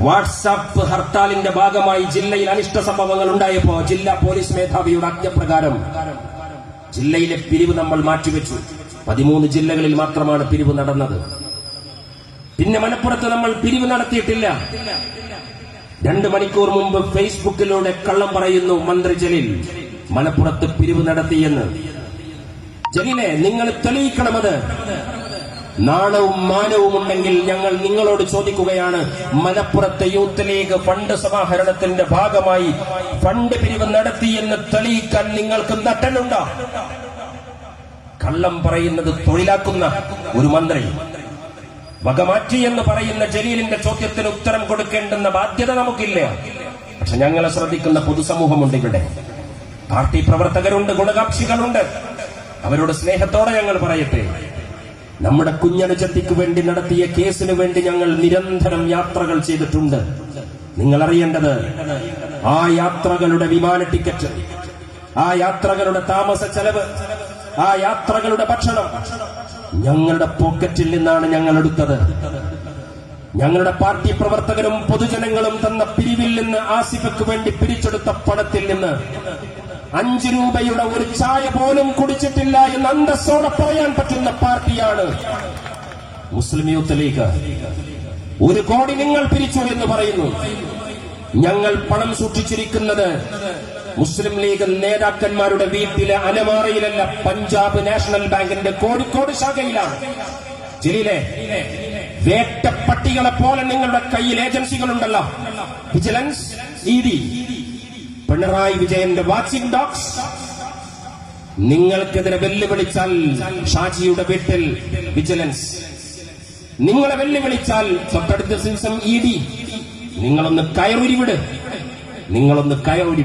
WhatsApp ഹർത്താലിന്റെ ഭാഗമായി ജില്ലയിൽ അനിഷ്ട സംഭവങ്ങൾ ഉണ്ടായപ്പോ ജില്ലാ പോലീസ് മേധാവിയുടെ ആജ്ഞപ്രകാരം ജില്ലയിലെ പിരിവ് നമ്മൾ മാറ്റിവെച്ചു. പതിമൂന്ന് ജില്ലകളിൽ മാത്രമാണ് പിരിവ് നടന്നത്. പിന്നെ മലപ്പുറത്ത് നമ്മൾ പിരിവ് നടത്തിയിട്ടില്ല. രണ്ട് മണിക്കൂർ മുമ്പ് ഫേസ്ബുക്കിലൂടെ കള്ളം പറയുന്നു മന്ത്രി ജലീൽ. മലപ്പുറത്ത് പിരിവ് നടത്തിയെന്ന്. ജലീലെ നിങ്ങൾ തെളിയിക്കണമത്? നാണവും മാനവും ഉണ്ടെങ്കിൽ ഞങ്ങൾ നിങ്ങളോട് ചോദിക്കുകയാണ് മലപ്പുറത്തെ യൂത്ത് ലീഗ് ഫണ്ട് സമാഹരണത്തിന്റെ ഭാഗമായി ഫണ്ട് പിരിവ് നടത്തി എന്ന് തെളിയിക്കാൻ നിങ്ങൾക്ക് നട്ടനുണ്ടോ കള്ളം പറയുന്നത് തൊഴിലാക്കുന്ന ഒരു മന്ത്രി. വകമാറ്റി എന്ന് പറയുന്ന ജലീലിന്റെ ചോദ്യത്തിന് ഉത്തരം കൊടുക്കേണ്ടെന്ന ബാധ്യത നമുക്കില്ല. പക്ഷെ ഞങ്ങളെ ശ്രദ്ധിക്കുന്ന പൊതുസമൂഹമുണ്ട് ഇവിടെ. പാർട്ടി പ്രവർത്തകരുണ്ട് ഗുണകാക്ഷികളുണ്ട്. അവരോട് സ്നേഹത്തോടെ ഞങ്ങൾ പറയട്ടെ. നമ്മുടെ കുഞ്ഞനുജത്തിക്ക് വേണ്ടി നടത്തിയ കേസിന് വേണ്ടി ഞങ്ങൾ നിരന്തരം യാത്രകൾ ചെയ്തിട്ടുണ്ട്. നിങ്ങൾ അറിയേണ്ടത് ആ യാത്രകളുടെ വിമാന ടിക്കറ്റ് ആ യാത്രകളുടെ താമസ ചെലവ് ആ യാത്രകളുടെ ഭക്ഷണം ഞങ്ങളുടെ പോക്കറ്റിൽ നിന്നാണ് ഞങ്ങൾ എടുത്തത്. ഞങ്ങളുടെ പാർട്ടി പ്രവർത്തകരും പൊതുജനങ്ങളും തന്ന പിരിവിൽ നിന്ന് ആസിഫയ്ക്ക് വേണ്ടി പിരിച്ചെടുത്ത പണത്തിൽ നിന്ന് അഞ്ചു രൂപയുടെ ഒരു ചായ പോലും കുടിച്ചിട്ടില്ല എന്ന് അന്തസ്സോടെ പറയാൻ പറ്റുന്ന പാർട്ടിയാണ് മുസ്ലിം യൂത്ത് ലീഗ്. ഒരു കോടി നിങ്ങൾ പിരിച്ചു എന്ന് പറയുന്നു. ഞങ്ങൾ പണം സൂക്ഷിച്ചിരിക്കുന്നത് മുസ്ലിം ലീഗ് നേതാക്കന്മാരുടെ വീട്ടിലെ അലമാറയിലല്ല പഞ്ചാബ് നാഷണൽ ബാങ്കിന്റെ കോഴിക്കോട് ശാഖയിലാണ്. ജില്ലയിലെ വേട്ടപ്പട്ടികളെ പോലെ നിങ്ങളുടെ കയ്യിൽ ഏജൻസികളുണ്ടല്ലോ. വിജിലൻസ് ഇ പിണറായി വിജയന്റെ വാച്ചിംഗ് ഡോക്സ്. നിങ്ങൾക്കെതിരെ വെല്ലുവിളിച്ചാൽ ഷാജിയുടെ വീട്ടിൽ വിജിലൻസ്. നിങ്ങളെ വെല്ലുവിളിച്ചാൽ തൊട്ടടുത്ത സീസൺ ഇ ഡി. നിങ്ങളൊന്ന് കയറുരിവിട്. നിങ്ങളൊന്ന് കയറുരി വിട്